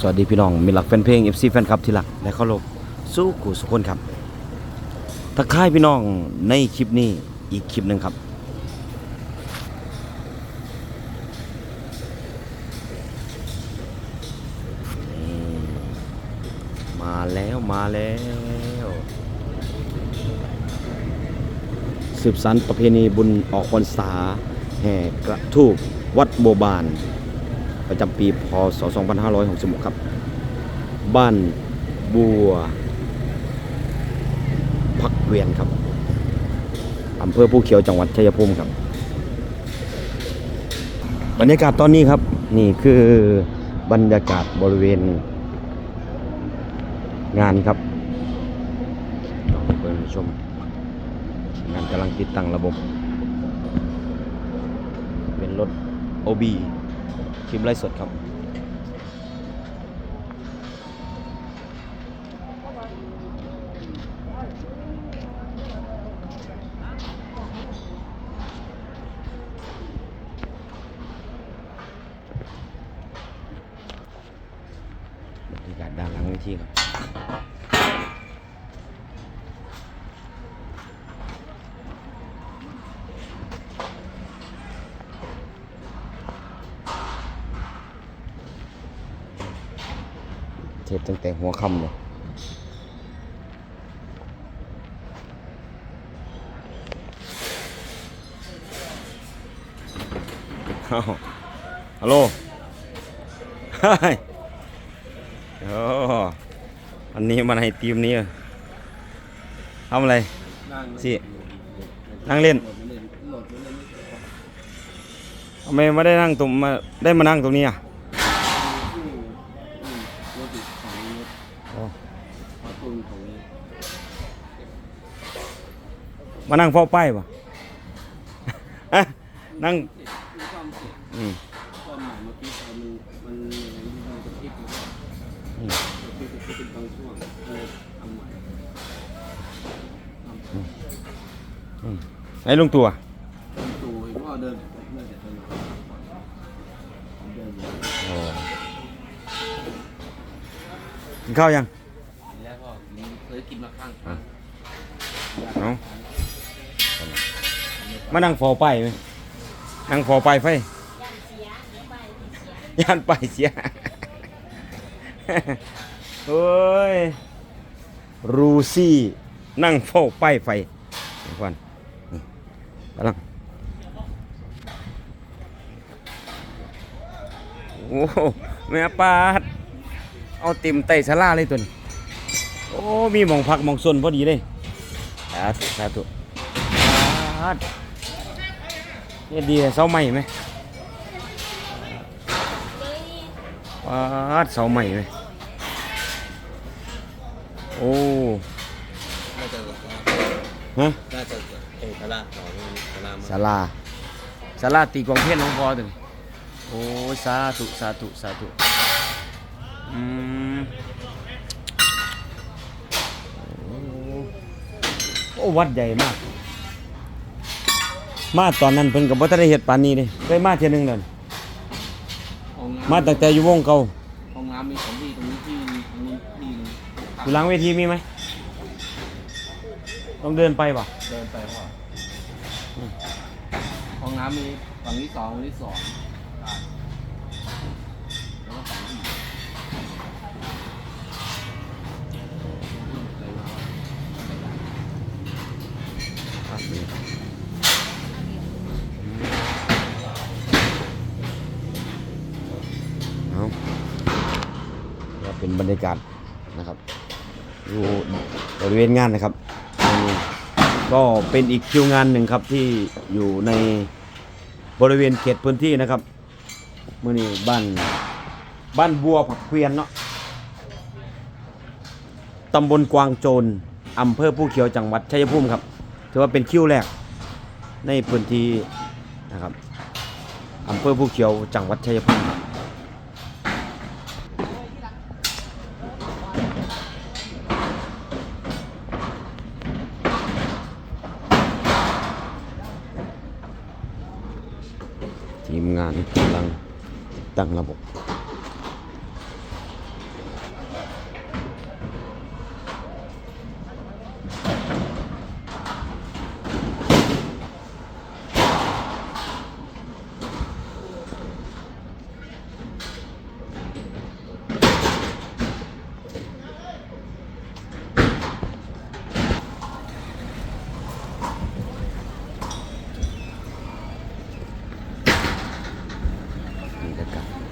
สวัสดีพี่น้องมีหลักแฟนเพลง FC แฟนคลับที่รักและเคารพสู้กูสุกคนครับทักทายพี่น้องในคลิปนี้อีกคลิปหนึ่งครับ มาแล้วมาแล้วสืบสานประเพณีบุญออกพรรษาแห่กระทูบวัดโบบาน ประจำปีพศ 2566 ครับ บ้านบัวพักเวียนครับอำเภอผู้เขียวจังหวัดชัยภูมิครับ บรรยากาศตอนนี้ครับ นี่คือบรรยากาศบริเวณงานครับลองเปิดชม งานกำลังติดตั้งระบบ เป็นรถ OB คลิปไล่สดครับบรรยากาศด้านหลังเวทีครับ เทศตั้งแต่หัวค่ำเลยฮัลโหลฮ้ยโอ้วันนี้มาในทีมนี้เหรอทำอะไรสินั่งเล่นทำไมไม่ได้นั่งตรงมาได้มานั่งตรงนี้อะ มานั่งเฝ้าป้ายป่ะอะนั่งอืมความหมายเมื่อกี้มันมันมันจะคิดอยู่ว่าอืมคือจะคิดเป็นบางช่วงเลยทำใหม่อืมไหนลุงตัวตูเห็นว่าเดินเมื่อแต่เดินเดินอยู่โอ้กินข้าวยัง แล้วก็เคยกินมาข้างอะเอา มานั่งฟอป้ายไหมนั่งฟอป้ายไฟย่านป้ายเสียเฮ้ยรูซี่ นั่งเฝ้าป้ายไฟเดี๋ยวก่อนนี่กำลังโอ้โหแม่ปาด เอาเต็มไตสลาเลยตัวนี้ โอ้ มีหมองพักหมองซนพอดีเลยสาธุสาธุปาด เนี่ยดีเลยเสาใหม่ไหมปาดเสาใหม่ไหมโอ้น่าจะฮะน่าจะเอกราชของสลามศาลาศาลาตีกวางเพชรน้องพอตัวนี้โอ้สาธุสาธุสาธุอืมโอ้โอ้วัดใหญ่มาก มาตอนนั้นเพิ่นกับบ่ทันได้เฮ็ดปานนี้เด้เคยมาเที่ยหนึงแล้วนี่ห้องน้ำมาตั้งแต่อยู่วงเก่าห้องน้ำมีสองที่ตรงนี้ที่ตรงนี้ที่หนึ่งอยู่หลังเวทีมีไหมต้องเดินไปป่ะเดินไปว่าห้องน้ำมีฝั่งที่สองฝั่งที่สอง กาศนะครับอยู่บริเวณงานนะครับ ก็เป็นอีกคิวงานหนึ่งครับที่อยู่ในบริเวณเขตพื้นที่นะครับเมื่อนี้บ้านบ้านบัวผักเกวียนเนาะตำบลกวางโจรอำเภอผู้เขียวจังหวัดชัยภูมิครับถือว่าเป็นคิวแรกในพื้นที่นะครับอำเภอผู้เขียวจังหวัดชัยภูมิครับทีมงานกำลัง ตั้งระบบ รย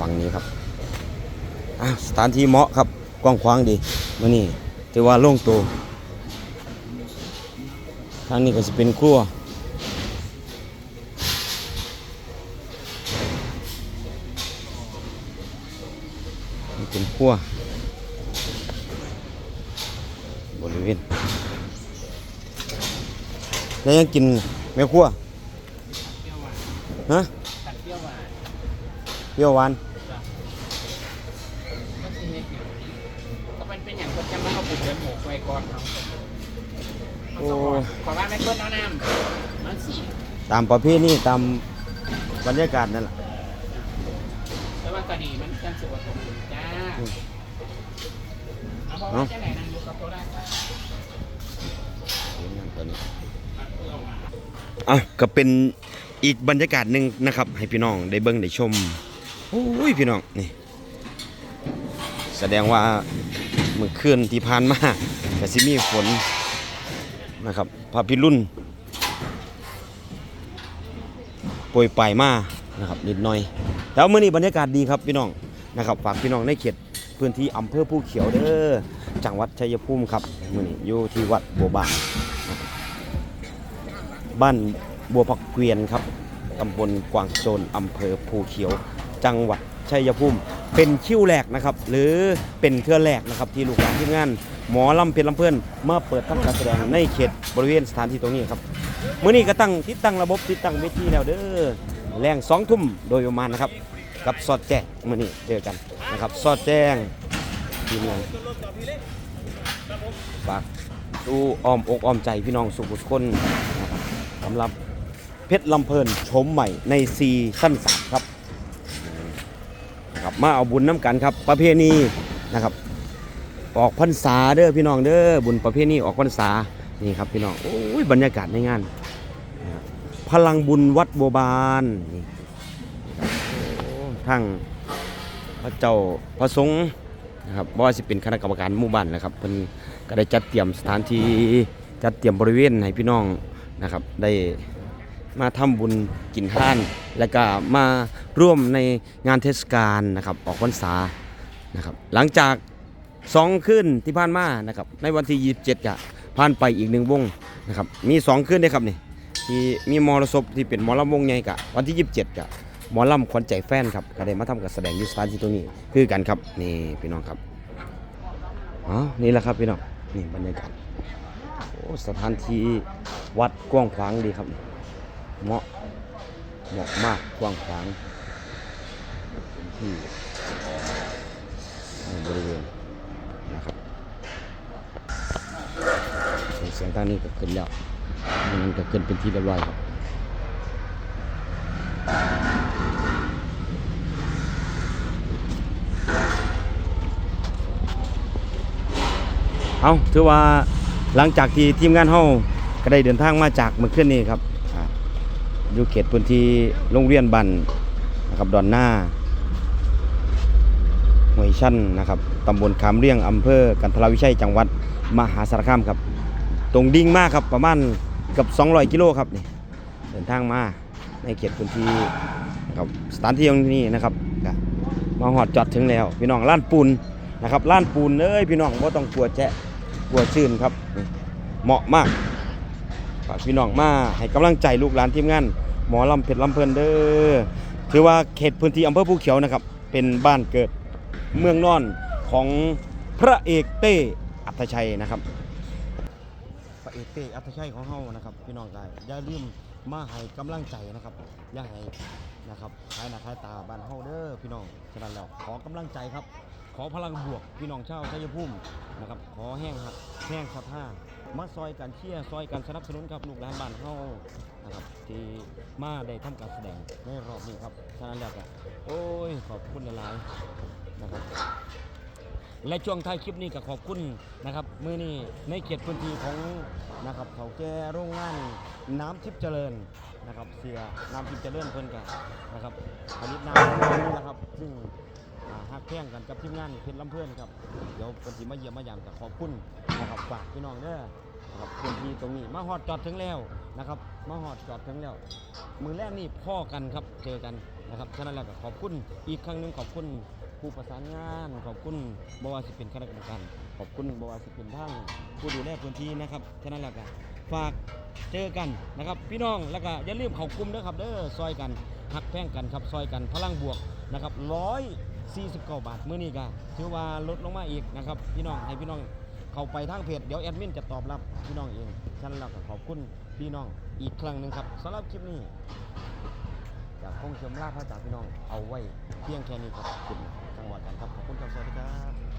ฝั่งนี้ครับอะสถานที่เหมาะครับกว้างขวางดีมานี่ถือว่าโล่งโตวทางนี้ก็จะเป็นครัวนี่เป็นครัวบริเวณแล้วยังกินแม่ครัวเปรี้ยวหวานฮะเปรี้ยวหวาน อย่างคนจำแล้วเอาปุ๋ยเดินหมกไว้ก่อนเนาะโอ้ ขอว่าไม่ต้นเอาน้ำมันสีตามประเพณีตามบรรยากาศนั่นแหละแต่ว่ากะดีมันจังสวยผมจ้าอืมเอาเพราะว่าจะไหนนั่งอยู่กับตัวได้อะก็เป็นอีกบรรยากาศหนึ่งนะครับ ให้พี่น้องได้เบิ่งได้ชมโอ้ยพี่น้องนี่ แสดงว่าเมื่อคืนที่ผ่านมาก็สิมีฝนนะครับพระพิรุณโปรยปลายมานะครับนิดหน่อย แต่ว่ามื้อนี้บรรยากาศดีครับพี่น้องนะครับฝากพี่น้องในเขตพื้นที่อำเภอภูเขียวเด้อจังหวัดชัยภูมิครับมื้อนี้อยู่ที่วัดบัวบานบ้านบัวผักเกวียนครับตำบลกวางโจนอำเภอภูเขียว จังหวัดชัยภูมิ เป็นคิวแรกนะครับ หรือเป็นเทือแรกนะครับ ที่ลูกหลานทีมงาน หมอลำเพลินลำเพื่อนมาเปิดทำการแสดงในเขตบริเวณสถานที่ตรงนี้ครับเมื้อนี้ก็ตั้งติดตั้งระบบติดตั้งเวทีแล้วเด้อแรงสองทุ่มโดยประมาณนะครับ กับสอดแจ้งเมื้อนี้เจอกันนะครับสอดแจ้งทีมงานฝากตู้อ้อมอกอ้อมใจพี่น้องสุขุมคนนะครับสำหรับเพชรลำเพลินชมใหม่ในซีซั่นสามครับ นะครับมาเอาบุญน้ำกันครับ ประเพณีนะครับ ออกพรรษาเด้อพี่น้องเด้อบุญประเพณีออกพรรษานี่ครับพี่น้องโอ้ยบรรยากาศในงานนพลังบุญวัดโบบานนี่ทั้งพระเจ้าพระสงฆ์นะครับว่าสิเป็นคณะกรรมการหมู่บ้านนะครับเพิ่นก็ได้จัดเตรียมสถานที่จัดเตรียมบริเวณให้พี่น้องนะครับได้ มาทำบุญกินท่าน และก็มาร่วมในงานเทศกาลนะครับออกพรรษานะครับหลังจากสองคืนที่ผ่านมานะครับในวันที่ 27จะผ่านไปอีกหนึ่งวงนะครับมีสองคืนด้ครับนี่ที่มีมรสพที่เป็นมอลำวงใหญ่กะวันที่ 27กะหมอลำขวัญใจแฟนครับก็ได้มาทำการแสดงยุสถานที่ตรงนี้คือกันครับนี่พี่น้องครับอ๋อนี่แหละครับพี่น้องนี่บรรยากาศโอ้สถานที่วัดกว้างขวางดีครับ เหมาะเหมาะมากกว้างขวางเป็นที่บริเวณนะครับเสียงทางนี้ก็ขึ้นแล้วมันก็ขึ้นเป็นที่เรียบร้อยครับเอาถือว่าหลังจากที่ทีมงานเฮาก็ได้เดินทางมาจากเมื่อคืนนี้ครับ อยู่เขตพื้นที่โรงเรียนบันนะครับดอนหน้าห้วยชั้นนะครับตำบลขามเรียงอำเภอกันทรวิชัยจังหวัดมหาสารคามครับ ตรงดิ่งมากครับประมาณกับ 200 กิโลครับนี่เดินทางมาในเขตพื้นที่นะครับสถานที่ตรงนี้นะครับมาหอดจอดถึงแล้ว พี่น้องล้านปูนนะครับล้านปูนเอ้ยพี่น้องว่าต้องกลัวแจะกลัวชื่นครับ เหมาะมาก ฝากพี่น้องมาให้กำลังใจลูกหลานทีมงาน หมอลำเพชรลำเพลินเด้อถือว่าเขตพื้นที่อำเภอภูเขียวนะครับ เป็นบ้านเกิดเมืองนอนของพระเอกเต้อัธชัยนะครับพระเอกเต้อัธชัยของเฮานะครับ พี่น้องได้อย่าลืมมาให้กำลังใจนะครับอย่าให้นะครับขายหน้าขายตาบ้านเฮาเด้อพี่น้องฉะนั้นแล้วขอกำลังใจครับ ขอพลังบวกพี่น้องชาวชัยภูมินะครับ ขอแห้งครับแห้งศรัทธา มาซอยกันเชียร์ซอยกันสนับสนุนครับลูกหลานบ้านเฮานะครับที่มาได้ทำการแสดงในรอบนี้ครับฉะนั้นแล้วก็โอ้ยขอบคุณหลายๆนะครับและช่วงท้ายคลิปนี้ก็ขอบคุณนะครับมือนี้ในเขตพื้นที่ของนะครับเขาแก่โรงงานน้ำทิพย์เจริญนะครับ เสียน้ำทิพย์เจริญเพิ่นกันนะครับผลิตน้ำนี่แหละครับซึ่ง อ่าฮักแพ่งกันกับทีมงานเพชรลำเพื่อนครับเดี๋ยวเป็นทีมาเยี่ยมมายามกับขอบคุณนะครับฝากพี่น้องเด้อนะครับพื้นที่ตรงนี้มาฮอดจอดถึงแล้วนะครับมาฮอดจอดถึงแล้ว มือแรกนี่พ่อกันครับเจอกันนะครับฉะนั้นแล้วก็ขอบคุณอีกครั้งหนึงขอบคุณผู้ประสานงานขอบคุณบวาสิเป็นคณะกรรมการขอบคุณบวาสิเป็นทั้งผู้ดูแลพื้นที่นะครับฉะนั้นแล้วก็ฝากเจอกันนะครับ พี่น้องแล้วก็อย่าลืมเข้ากลุ่มนะครับเด้อซอยกันหักแพ่งกันครับซอยกันพลังบวก นะครับร้อยสี่สิบเก้าบาทมื้อนี้ก็ถือว่าลดลงมาอีกนะครับพี่น้องให้พี่น้องเข้าไปทางเพจเดี๋ยวแอดมินจะตอบรับพี่น้องเองฉันแล้วก็ขอบคุณพี่น้องอีกครั้งหนึ่งครับสำหรับคลิปนี้อยากคงเชิมลาพระจากพี่น้องเอาไว้เพียงแค่นี้ครับขอบคุณจังหวัดกันครับขอบคุณครับสวัสดีครับ